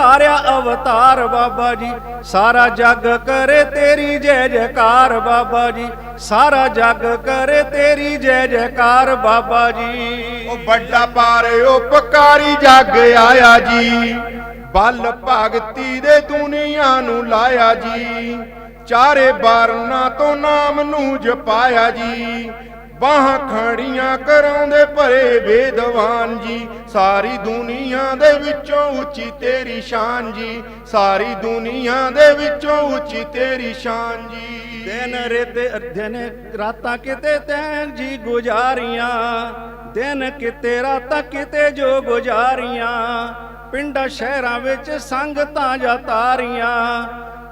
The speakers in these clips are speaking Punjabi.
ਧਾਰਿਆ ਅਵਤਾਰ ਬਾਬਾ ਜੀ, ਸਾਰਾ ਜੱਗ ਕਰੇ ਤੇਰੀ ਜੈ ਜੈਕਾਰ ਬਾਬਾ ਜੀ, ਸਾਰਾ ਜੱਗ ਕਰੇ ਤੇਰੀ ਜੈ ਜੈਕਾਰ ਬਾਬਾ ਜੀ। ਉਹ ਵੱਡਾ ਪਾਰ ਉਪਕਾਰੀ ਜੱਗ ਆਇਆ ਜੀ। ਬਲ ਭਗਤੀ ਦੇ ਦੁਨੀਆ ਨੂੰ ਲਾਇਆ ਜੀ। ਚਾਰੇ ਬਾਰਨਾ ਤੋਂ ਨਾਮ ਨੂੰ ਜਪਾਇਆ ਜੀ। ਬਾਹਾਂ ਖੜੀਆਂ ਕਰਾਉਂਦੇ ਭਰੇ ਵੇਦਵਾਨ ਜੀ। ਸਾਰੀ ਦੁਨੀਆ ਦੇ ਵਿੱਚੋਂ ਉੱਚੀ ਤੇਰੀ ਸ਼ਾਨ ਜੀ। ਸਾਰੀ ਦੁਨੀਆ ਦੇ ਵਿੱਚੋਂ ਉੱਚੀ ਤੇਰੀ ਸ਼ਾਨ ਜੀ। ਦਿਨ ਰੇਤੇ ਦਿਨ ਰਾਤਾਂ ਕਿਤੇ ਤੈਂ ਜੀ ਗੁਜ਼ਾਰੀਆਂ। ਦਿਨ ਕਿਤੇ ਰਾਤਾਂ ਕਿਤੇ ਜੋ ਗੁਜ਼ਾਰੀਆਂ। ਪਿੰਡਾਂ ਸ਼ਹਿਰਾਂ ਵਿੱਚ ਸੰਗਤਾਂ ਜਾਂ ਤਾਰੀਆਂ।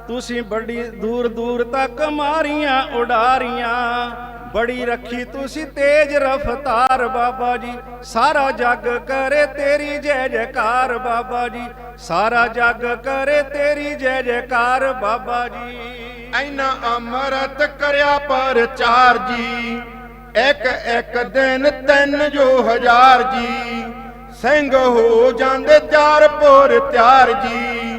ਤੁਸੀਂ ਬੜੀ ਦੂਰ ਦੂਰ ਤੱਕ ਮਾਰੀਆਂ ਉਡਾਰੀਆਂ। ਬੜੀ ਰੱਖੀ ਤੁਸੀਂ ਤੇਜ ਰਫ਼ਤਾਰ ਬਾਬਾ ਜੀ। ਸਾਰਾ ਜੱਗ ਕਰੇ ਤੇਰੀ ਜੈ ਜੈਕਾਰ ਬਾਬਾ ਜੀ। ਸਾਰਾ ਜੱਗ ਕਰੇ ਤੇਰੀ ਜੈ ਜੈਕਾਰ ਬਾਬਾ ਜੀ। ਐਨਾ ਅਮਰਤ ਕਰਿਆ ਪ੍ਰਚਾਰ ਜੀ। ਇੱਕ ਇੱਕ ਦਿਨ ਤਿੰਨ ਜੋ ਹਜ਼ਾਰ ਜੀ। ਸਿੰਘ ਹੋ ਜਾਂਦੇ ਤਿਆਰ ਪੁਰ ਤਿਆਰ ਜੀ।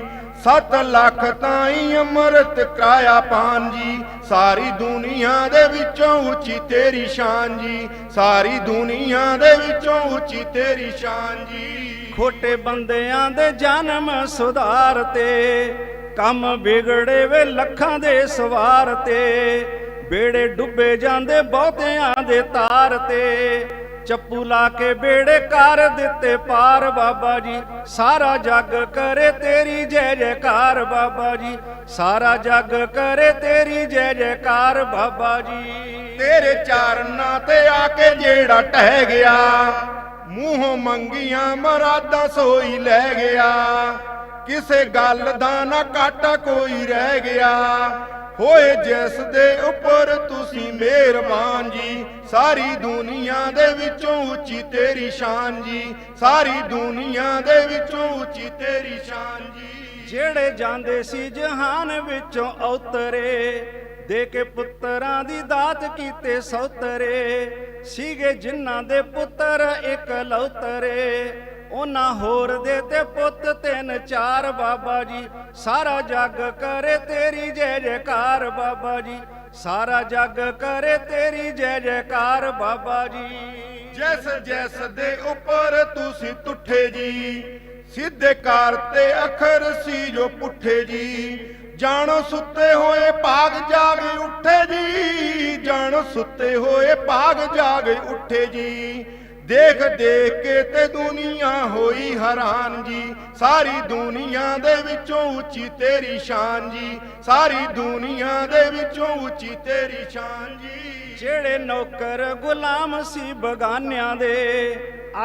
7 ਲੱਖ ਤਾਈ ਅਮਰਤ ਕਾਇਆ ਪਾਨ ਜੀ। ਸਾਰੀ ਦੁਨੀਆ ਦੇ ਵਿੱਚੋਂ ਉੱਚੀ ਤੇਰੀ ਸ਼ਾਨ ਜੀ। ਸਾਰੀ ਦੁਨੀਆ ਦੇ ਵਿੱਚੋਂ ਉੱਚੀ ਤੇਰੀ ਸ਼ਾਨ ਜੀ। ਖੋਟੇ ਬੰਦਿਆਂ ਦੇ ਜਨਮ ਸੁਧਾਰ ਤੇ, ਕੰਮ ਵਿਗੜੇ ਵੇ ਲੱਖਾਂ ਦੇ ਸਵਾਰ ਤੇ ਬੇੜੇ ਡੁੱਬੇ ਜਾਂਦੇ ਬਹੁਤਿਆਂ ਦੇ ਤਾਰ ਤੇ। ਚੱਪੂ ਲਾ ਕੇ ਬੇੜੇ ਕਰ ਦਿੱਤੇ ਪਾਰ ਬਾਬਾ ਜੀ। ਸਾਰਾ ਜੱਗ ਕਰੇ ਤੇਰੀ ਜੈ ਜੈਕਾਰ ਬਾਬਾ ਜੀ। ਸਾਰਾ ਜੱਗ ਕਰੇ ਤੇਰੀ ਜੈ ਜੈਕਾਰ ਬਾਬਾ ਜੀ। ਤੇਰੇ ਚਰਨਾਂ ਤੇ ਆ ਕੇ ਜਿਹੜਾ ਟਹਿ ਗਿਆ, ਮੂੰਹੋਂ ਮੰਗੀਆਂ ਮਰਾਦਾਂ ਸੋਈ ਲੈ ਗਿਆ। ਕਿਸੇ ਗੱਲ ਦਾ ਨਾ ਕਾਟਾ ਕੋਈ ਰਹਿ ਗਿਆ। ਹੋਏ ਜਿਸ ਦੇ ਉੱਪਰ ਤੁਸੀਂ ਮਿਹਰਬਾਨ ਜੀ। ਸਾਰੀ ਦੁਨੀਆ ਦੇ ਵਿੱਚੋਂ ਉੱਚੀ ਤੇਰੀ ਸ਼ਾਨ ਜੀ। ਸਾਰੀ ਦੁਨੀਆ ਦੇ ਵਿੱਚੋਂ ਉੱਚੀ ਤੇਰੀ ਸ਼ਾਨ ਜੀ। ਜਿਹੜੇ ਜਾਂਦੇ ਸੀ ਜਹਾਨ ਵਿੱਚੋਂ ਉਤਰੇ ਦੇ ਕੇ ਪੁੱਤਰਾਂ ਦੀ ਦਾਤ ਕੀਤੇ ਸੌਤਰੇ, ਸੀਗੇ ਜਿਨ੍ਹਾਂ ਦੇ ਪੁੱਤਰ ਇੱਕ ਉਹਨਾਂ ਹੋਰ ਦੇ ਤੇ ਪੁੱਤ ਤਿੰਨ ਚਾਰ ਬਾਬਾ ਜੀ। ਸਾਰਾ ਜੱਗ ਕਰੇ ਤੇਰੀ ਜੈ ਜੈਕਾਰ ਬਾਬਾ ਜੀ। ਸਾਰਾ ਜੱਗ ਕਰੇ ਤੇਰੀ ਜੈ ਜੈਕਾਰ ਬਾਬਾ ਜੀ। ਜਿਸ ਜਿਸ ਦੇ ਉੱਪਰ ਤੁਸੀਂ ਤੁੱਠੇ ਜੀ, ਸਿੱਧੇ ਕਾਰ ਤੇ ਅਖਰ ਸੀ ਜੋ ਪੁੱਠੇ ਜੀ। ਜਾਣੋ ਸੁੱਤੇ ਹੋਏ ਭਾਗ ਜਾਗ ਉੱਠੇ ਜੀ, ਜਾਣੋ ਸੁੱਤੇ ਹੋਏ ਭਾਗ ਜਾਗ ਉੱਠੇ ਜੀ। ਦੇਖ ਦੇਖ ਕੇ ਤੇ ਦੁਨੀਆ ਹੋਈ ਹੈਰਾਨ ਜੀ। ਸਾਰੀ ਦੁਨੀਆ ਦੇ ਵਿੱਚੋਂ ਉੱਚੀ ਤੇਰੀ ਸ਼ਾਨ ਜੀ। ਸਾਰੀ ਦੁਨੀਆ ਦੇ ਵਿੱਚੋਂ ਉੱਚੀ ਤੇਰੀ ਸ਼ਾਨ ਜੀ। ਜਿਹੜੇ ਨੌਕਰ ਗੁਲਾਮ ਸੀ ਬਗਾਨਿਆਂ ਦੇ,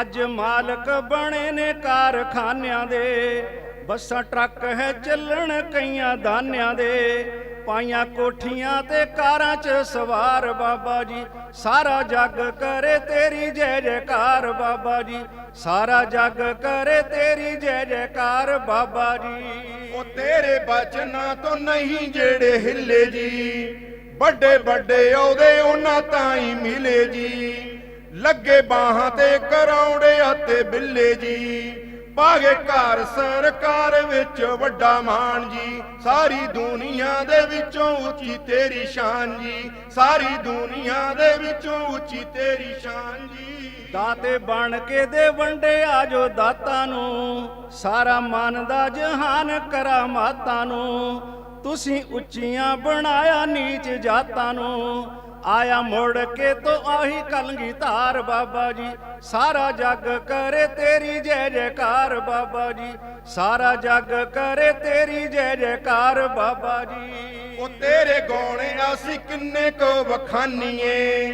ਅੱਜ ਮਾਲਕ ਬਣੇ ਨੇ ਕਾਰਖਾਨਿਆਂ ਦੇ। ਬੱਸਾਂ, ਟਰੱਕ ਹੈ ਚੱਲਣ ਕਈਆਂ ਦਾਨਿਆਂ ਦੇ। ਪਾਈਆਂ ਕੋਠੀਆਂ ਤੇ ਕਾਰਾਂ 'ਚ ਸਵਾਰ ਬਾਬਾ ਜੀ। ਸਾਰਾ ਜੱਗ ਕਰੇ ਤੇਰੀ ਜੈ ਜੈਕਾਰ ਬਾਬਾ ਜੀ। ਸਾਰਾ ਜੱਗ ਕਰੇ ਤੇਰੀ ਜੈ ਜੈਕਾਰ ਬਾਬਾ ਜੀ। ਉਹ ਤੇਰੇ ਬਚਨਾਂ ਤੋਂ ਨਹੀਂ ਜਿਹੜੇ ਹਿੱਲੇ ਜੀ। ਵੱਡੇ ਵੱਡੇ ਆਉਦੇ ਉਹਨਾਂ ਤਾਂ ਹੀ ਮਿਲੇ ਜੀ। ਲੱਗੇ ਬਾਹਾਂ ਤੇ ਕਰਾਉੜੇ ਅਤੇ ਬਿੱਲੇ ਜੀ। ਪਾਗੇ ਘਰ ਸਰਕਾਰ ਵਿੱਚ ਵੱਡਾ ਮਾਣ ਜੀ। ਸਾਰੀ ਦੁਨੀਆ ਦੇ ਵਿੱਚੋਂ ਉੱਚੀ ਤੇਰੀ ਸ਼ਾਨ ਜੀ। ਸਾਰੀ ਦੁਨੀਆ ਦੇ ਵਿੱਚੋਂ ਉੱਚੀ ਤੇਰੀ ਸ਼ਾਨ ਜੀ। ਦਾਤੇ ਬਣ ਕੇ ਦੇ ਵੰਡੇ ਆਜੋ ਦਾਤਾਂ ਨੂੰ। ਸਾਰਾ ਮਨ ਦਾ ਜਹਾਨ ਕਰਾ ਕਰਾਮਾਤਾਂ ਨੂੰ। ਤੁਸੀਂ ਉੱਚੀਆਂ ਬਣਾਇਆ ਨੀਚ ਜਾਤਾਂ ਨੂੰ। ਆਇਆ ਮੁੜ ਕੇ ਤੋ ਆਹੀ ਕਲਗੀ ਧਾਰ ਬਾਬਾ ਜੀ। ਸਾਰਾ ਜੱਗ ਕਰੇ ਤੇਰੀ ਜੈ ਜੈਕਾਰ ਬਾਬਾ ਜੀ। ਸਾਰਾ ਜੱਗ ਕਰੇ ਤੇਰੀ ਜੈ ਜੈਕਾਰ ਬਾਬਾ ਜੀ। ਉਹ ਤੇਰੇ ਗਾਉਣੇ ਅਸੀਂ ਕਿੰਨੇ ਕੋ ਵਖਾਨੀਏ।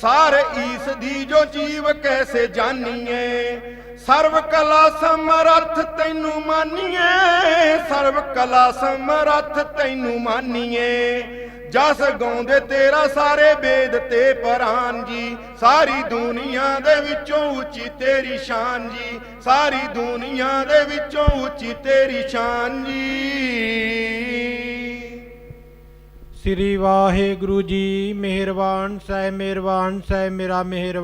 ਸਾਰ ਈਸ ਦੀ ਜੋ ਜੀਵ ਕੈਸੇ ਜਾਨੀਏ। ਸਰਵ ਕਲਾ ਸਮਰੱਥ ਤੈਨੂੰ ਮਾਨੀਏ। ਸਰਵ ਕਲਾ ਸਮਰੱਥ ਤੈਨੂੰ ਮਾਨੀਏ। ਜਸ ਗਾਉਂਦੇ ਤੇਰਾ ਸਾਰੇ ਵੇਦ ਤੇ ਪਰਾਨ ਜੀ। ਸਾਰੀ ਦੁਨੀਆ ਦੇ ਵਿੱਚੋਂ ਉੱਚੀ ਤੇਰੀ ਸ਼ਾਨ ਜੀ। ਸਾਰੀ ਦੁਨੀਆ ਦੇ ਵਿੱਚੋਂ ਉੱਚੀ ਤੇਰੀ ਸ਼ਾਨ ਜੀ। ਸ੍ਰੀ ਵਾਹਿਗੁਰੂ ਜੀ, ਮਿਹਰਬਾਨ, ਸਹਿ ਮਿਹਰਬਾਨ, ਸਹਿ ਮੇਰਾ ਮਿਹਰ